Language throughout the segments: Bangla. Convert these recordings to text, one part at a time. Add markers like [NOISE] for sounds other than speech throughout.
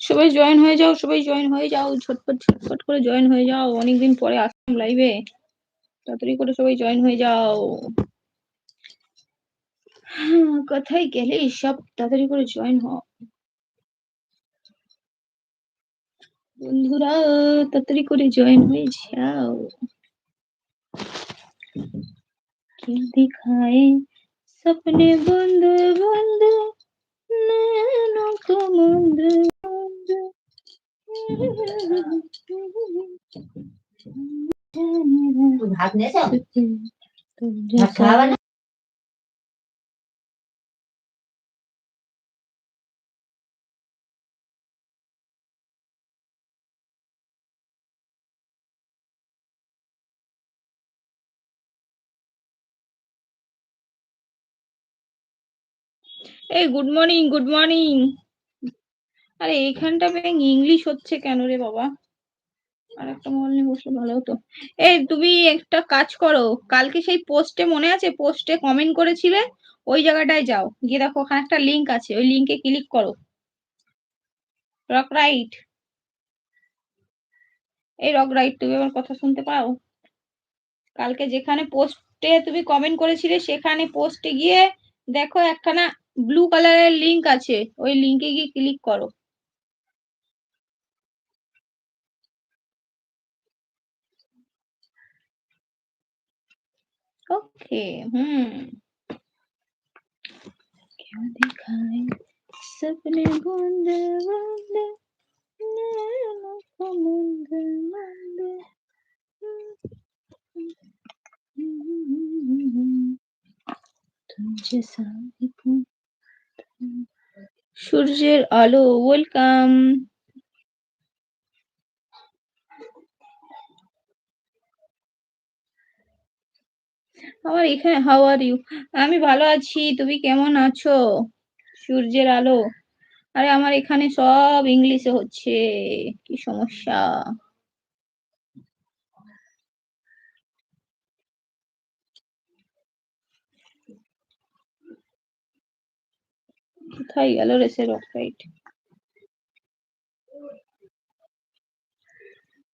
সবাই জয়েন হয়ে যাও, সবাই জয়েন হয়ে যাও ছটপট ছটপট করে জয়েন হয়ে যাও। অনেকদিন পরে আসলাম লাইভে তাড়াতাড়ি করে সবাই জয়েন হয়ে যাও। হ্যাঁ, কোথায় গেলে সব তাড়াতাড়ি করে জয়েন হও। বন্ধুরা, তাড়াতাড়ি করে জয়েন হয়ে যাও। কি দেখায়? সপনে বন্ধু বন্ধু। ভাত নিয়েছ ভাত খাওয়াবে না এই গুড মর্নিং গুড মর্নিং আরে এইখানটা ব্যাং ইংলিশ হচ্ছে কেন রে বাবা? আর একটা মোবাইল নিয়ে বসলে ভালো হতো। এই তুমি একটা কাজ করো, কালকে সেই পোস্টে মনে আছে? পোস্টে কমেন্ট করেছিলে? ওই জায়গাটায় যাও, গিয়ে দেখো ওখানে একটা লিংক আছে, ওই লিংকে ক্লিক করো। রক রাইট এই রক রাইট তুমি আমার কথা শুনতে পাও? কালকে যেখানে পোস্টে তুমি কমেন্ট করেছিলে, সেখানে পোস্টে গিয়ে দেখো একখানা ব্লু কালারের লিংক আছে ওই লিংকে গিয়ে ক্লিক করো ओके हम्म क्या दिखाए सपने बूंद बूंद नैनों को मंद मंद तुम जैसा एक সূর্যের আলো ওয়েলকাম আমার এখানে হাউ আর ইউ আমি ভালো আছি, তুমি কেমন আছো? সূর্যের আলো। আরে আমার এখানে সব ইংলিশে হচ্ছে, কি সমস্যা? কোথায় গেল রে সে রকটাইট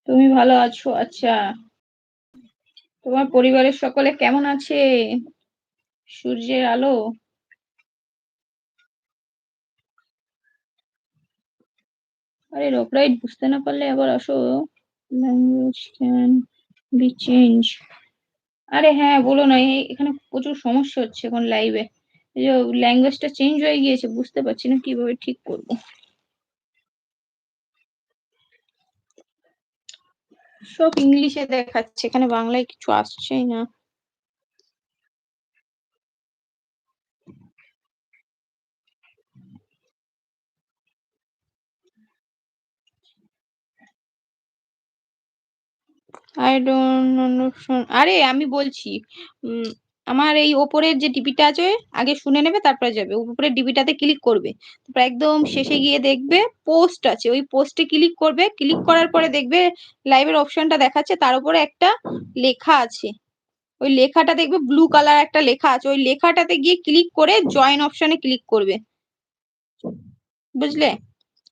তুমি ভালো আছো? আচ্ছা। তোমার পরিবারের সকলে কেমন আছে? সূর্যের আলো? আরে রকরাইট বুঝতে না পারলে আবার আসো। ল্যাঙ্গুয়েজ ক্যান বি চেঞ্জ আরে হ্যাঁ বলো না এখানে প্রচুর সমস্যা হচ্ছে এখন লাইভে ল্যাঙ্গুয়েজটা চেঞ্জ হয়ে গিয়েছে, বুঝতে পারছি না কীভাবে ঠিক করব। সব ইংলিশে দেখাচ্ছে, এখানে বাংলায় কিছু আসছেই না। আই ডোন্ট আরে আমি বলছি আমার এই ওপরের যে ডিপিটা আছে আগে শুনে নেবে তারপরে যাবে। উপরের ডিপিটাতে ক্লিক করবে। তারপর একদম শেষে গিয়ে দেখবে পোস্ট আছে। ওই পোস্টে ক্লিক করবে। ক্লিক করার পরে দেখবে লাইভের অপশনটা দেখাচ্ছে। তার উপরে একটা লেখা আছে। ওই লেখাটা দেখবে ব্লু কালার একটা লেখা আছে। ওই লেখাটাতে গিয়ে ক্লিক করে জয়েন অপশনে ক্লিক করবে। বুঝলে?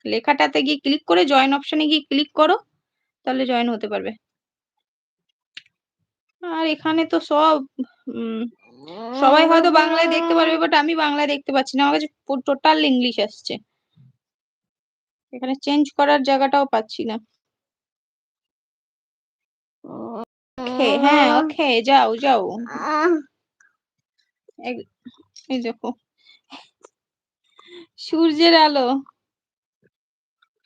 লেখাটাতে গিয়ে ক্লিক করে জয়েন অপশনে গিয়ে ক্লিক করো তাহলে জয়েন হতে পারবে। আর এখানে তো সব সবাই হয়তো বাংলায় দেখতে পারবে বাট আমি বাংলায় দেখতে পাচ্ছি না। আমার কাছে টোটাল ইংলিশ আসছে। এখানে চেঞ্জ করার জায়গাটাও পাচ্ছি না। ওকে হ্যাঁ ওকে যাও যাও। এই- দেখো। সূর্যের আলো।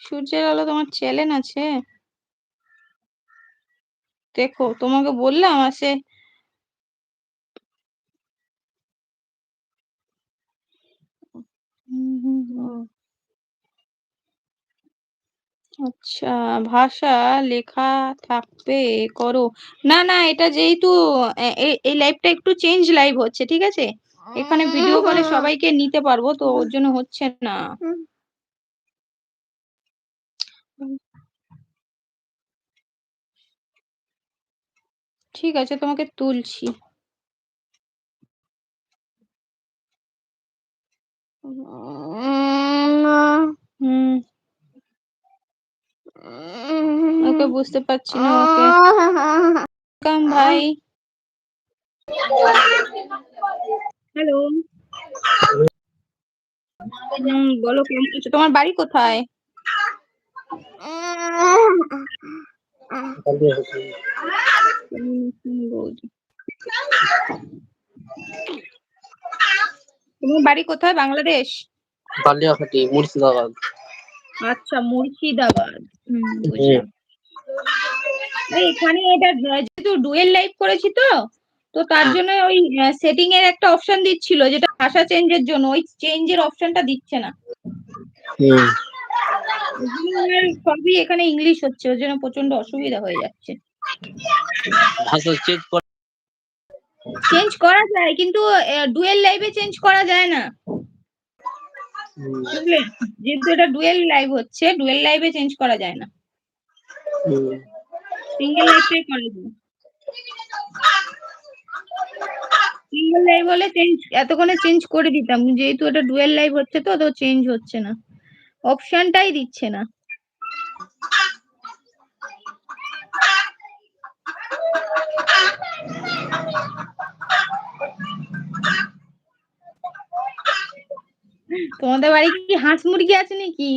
সূর্যের আলো তোমার চ্যানেল আছে? দেখো তোমাকে বললাম আসে আচ্ছা ভাষা লেখা থাকবে করো। না না এটা যেহেতু এ- এ- এই লাইভটা একটু চেঞ্জ লাইভ হচ্ছে ঠিক আছে? এখানে ভিডিও কলে সবাইকে নিতে পারব তো ওর জন্য হচ্ছে না। ঠিক আছে তোমাকে তুলছি। হুম। ওকে বুঝতে পারছি না ওকে। কাম ভাই। হ্যালো। হুম বলো কেমন আছো? তোমার বাড়ি কোথায়? তোমার বাড়ি কোথায়? বাংলাদেশ? বালিয়াঘাটি মুর্শিদাবাদ। আচ্ছা মুর্শিদাবাদ। এখানে এটা যেহেতু ডুয়েল লাইভ করেছি তো তো তার জন্য ওই সেটিং এর একটা অপশন দিচ্ছিল যেটা ভাষা চেঞ্জের জন্য। ওই চেঞ্জের অপশনটা দিচ্ছে না। সবই এখানে ইংলিশ হচ্ছে ওর জন্য প্রচণ্ড অসুবিধা হয়ে যাচ্ছে। ভাষা চেঞ্জ করা যায় কিন্তু ডুয়েল লাইভে চেঞ্জ করা যায় না। বুঝলে? যেহেতু এটা ডুয়েল লাইভ হচ্ছে ডুয়েল লাইভে চেঞ্জ করা যায় না। সিঙ্গেল লাইভটাই করা যায় সিঙ্গেল লাইভ হলে চেঞ্জ এতক্ষণে চেঞ্জ করে দিতাম। যেহেতু এটা ডুয়েল লাইভ হচ্ছে তো তো চেঞ্জ হচ্ছে না। অপশনটাই দিচ্ছে না। তোমাদের বাড়ি কি হাঁস মুরগি আছে নাকি?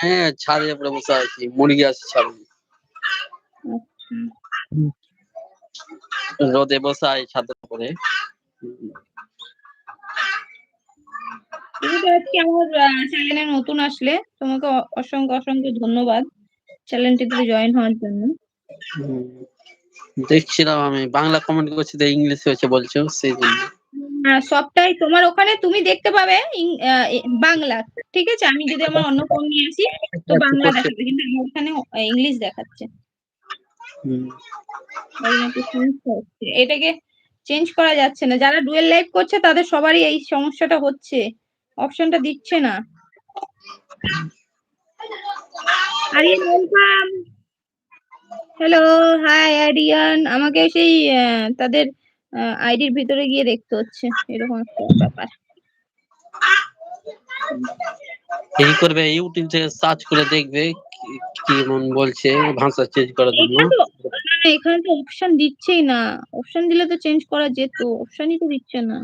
হ্যাঁ ছাদে উপরে বসে আছি মুরগি আছে ছাদে। রোদে বসে আছি ছাদের উপরে। তুমি তো আজকে আমার চ্যানেলে নতুন আসলে তোমাকে অসংখ্য অসংখ্য ধন্যবাদ চ্যানেলটিতে জয়েন হওয়ার জন্য। দেখছিলাম আমি বাংলা কমেন্ট করছি তো ইংলিশ হয়েছে বলছো সেই জন্য। সবটাই তোমার ওখানে তুমি দেখতে পাবে বাংলা। ঠিক আছে? আমি যদি আমার অন্য ফোন নিয়ে আসি তো বাংলা দেখাবে। কিন্তু আমার ওখানে ইংলিশ দেখাচ্ছে। এটাকে চেঞ্জ করা যাচ্ছে না। যারা ডুয়েল লাইভ করছে তাদের সবারই এই সমস্যাটা হচ্ছে। অপশনটা দিচ্ছে না। ওয়েলকাম হ্যালো হাই আরিয়ান আমাকে সেই আহ, তাদের আইডির ভিতরে গিয়ে দেখতে হচ্ছে এরকম একটা ব্যাপার। এই করবে ইউটিউব থেকে সার্চ করে দেখবে কি- মন বলছে ভাষা চেঞ্জ করার জন্য। এখানে তো অপশন দিচ্ছেই না। অপশন দিলে তো চেঞ্জ করা যেত অপশনই তো দিচ্ছে না।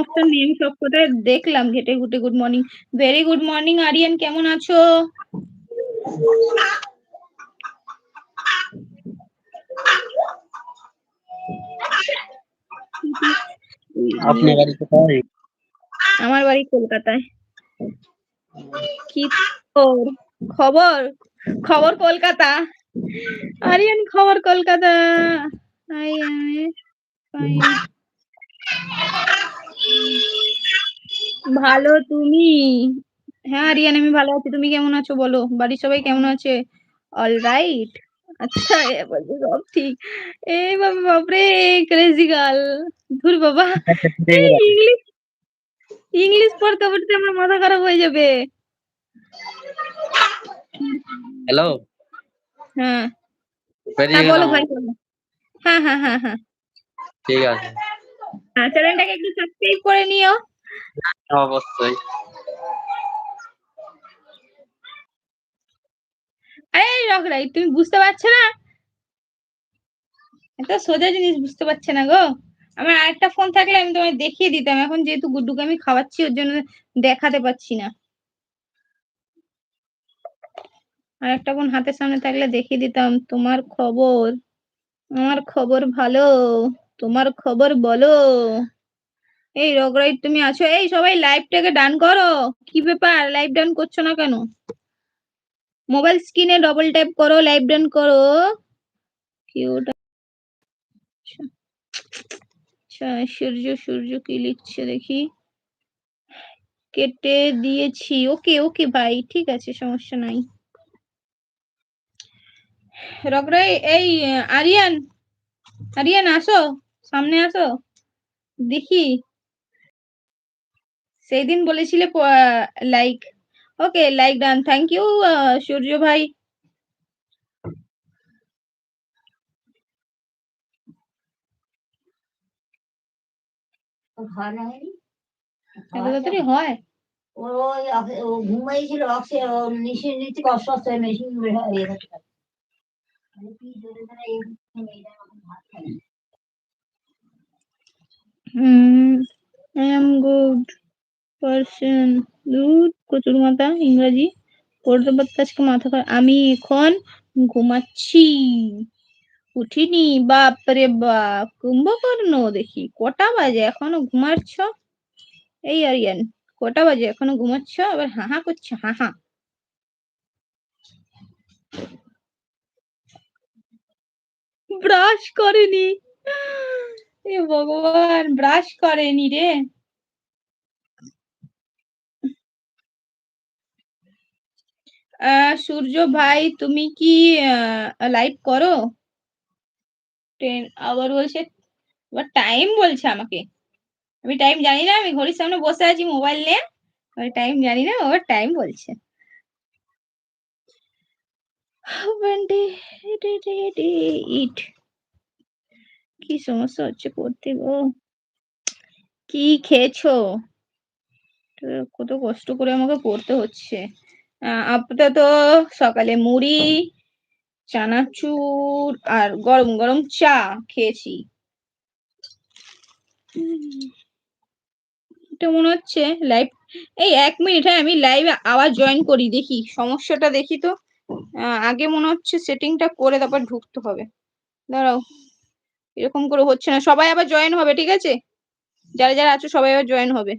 অপশন নেই আমি সব কোথায় দেখলাম ঘেটে ঘুটে good morning very good morning Aryan কেমন আছো? [LAUGHS] আপনার বাড়ি কোথায়? আমার বাড়ি কলকাতায়। কি খবর? খবর? খবর কলকাতা। আরিয়ান, খবর কলকাতা। ভালো তুমি? হ্যাঁ আরিয়ান, আমি ভালো আছি। তুমি কেমন আছো বলো? বাড়ির সবাই কেমন আছে? অল রাইট আচ্ছা এ বলছে সব ঠিক। এই বাবা বাপরে ক্রেজি গার্ল ধুর বাবা। [LAUGHS] ইংলিশ ইংলিশ পড়তে পড়তে আমার মাথা খারাপ হয়ে যাবে। হ্যালো হ্যাঁ। হ্যাঁ বলো ভাই হ্যাঁ হ্যাঁ হ্যাঁ হ্যাঁ। ঠিক আছে। হ্যাঁ চ্যানেলটাকে একটু সাবস্ক্রাইব করে নিও। অবশ্যই। আরে রকরাই তুমি বুঝতে পারছ না? এত সোজা জিনিস বুঝতে পারছে না গো। আমার আরেকটা ফোন থাকলে আমি তোমায় দেখিয়ে দিতাম। এখন যেহেতু গুড্ডুকে আমি খাওয়াচ্ছি, ওর জন্য দেখাতে পাচ্ছি না। আর একটা ফোন হাতের সামনে থাকলে দেখিয়ে দিতাম। তোমার খবর? আমার খবর ভালো। তোমার খবর বলো। এই রগরাইট তুমি আছো? এই সবাই লাইভটাকে ডান করো। কি ব্যাপার? লাইভ ডান করছ না কেন? মোবাইল স্ক্রিনে ডবল ট্যাপ করো লাইভ ডান করো। কিউট আচ্ছা সূর্য সূর্য কি লিখছে দেখি। কেটে দিয়েছি। ওকে ওকে, ভাই, ঠিক আছে, সমস্যা নাই। রকরাই এই, আরিয়ান আরিয়ান, আসো, সামনে আসো। দেখি। সেই দিন বলেছিলে like okay like done thank you Surya ভাই তাড়াতাড়ি হয় ও ঘুমাইছিল অক্সি নিশি নিতে কষ্ট হচ্ছে machine. Hmm I am good person good কচুর মাথা, ইংরাজি পড়তে পড়তে আজকে মাথা আমি এখন ঘুমাচ্ছি। উঠিনি বাপরে বাপ, কুম্ভকর্ণ দেখি, কটা বাজে এখনও ঘুমাচ্ছ? এই আরিয়ান, কটা বাজে এখনও ঘুমাচ্ছ? আবার হাহা করছ হাহা ব্রাশ করেনি। এ ভগবান, ব্রাশ করেনি রে। সূর্য ভাই, তুমি কি লাইভ করো? টেন আবার বলছে, আবার টাইম বলছে আমাকে। আমি টাইম জানি না, আমি ঘড়ির সামনে বসে আছি মোবাইল নিয়ে। আমি টাইম জানি না, আবার টাইম বলছে। ইট কি সমস্যা হচ্ছে করতে গো? কি খেয়েছো? কত কষ্ট করে আমাকে পড়তে হচ্ছে। আপাতত সকালে মুড়ি, চানাচুর আর গরম গরম চা খেয়েছি। এটা মনে হচ্ছে লাইভ এই এক মিনিট হ্যাঁ আমি লাইভে আবার জয়েন করি, দেখি, সমস্যাটা দেখি তো। আগে মনে হচ্ছে সেটিংটা করে তারপর ঢুকতে হবে। দাঁড়াও, এরকম করে হচ্ছে না। সবাই আবার জয়েন হবে, ঠিক আছে? যারা যারা আছো সবাই আবার জয়েন হবে।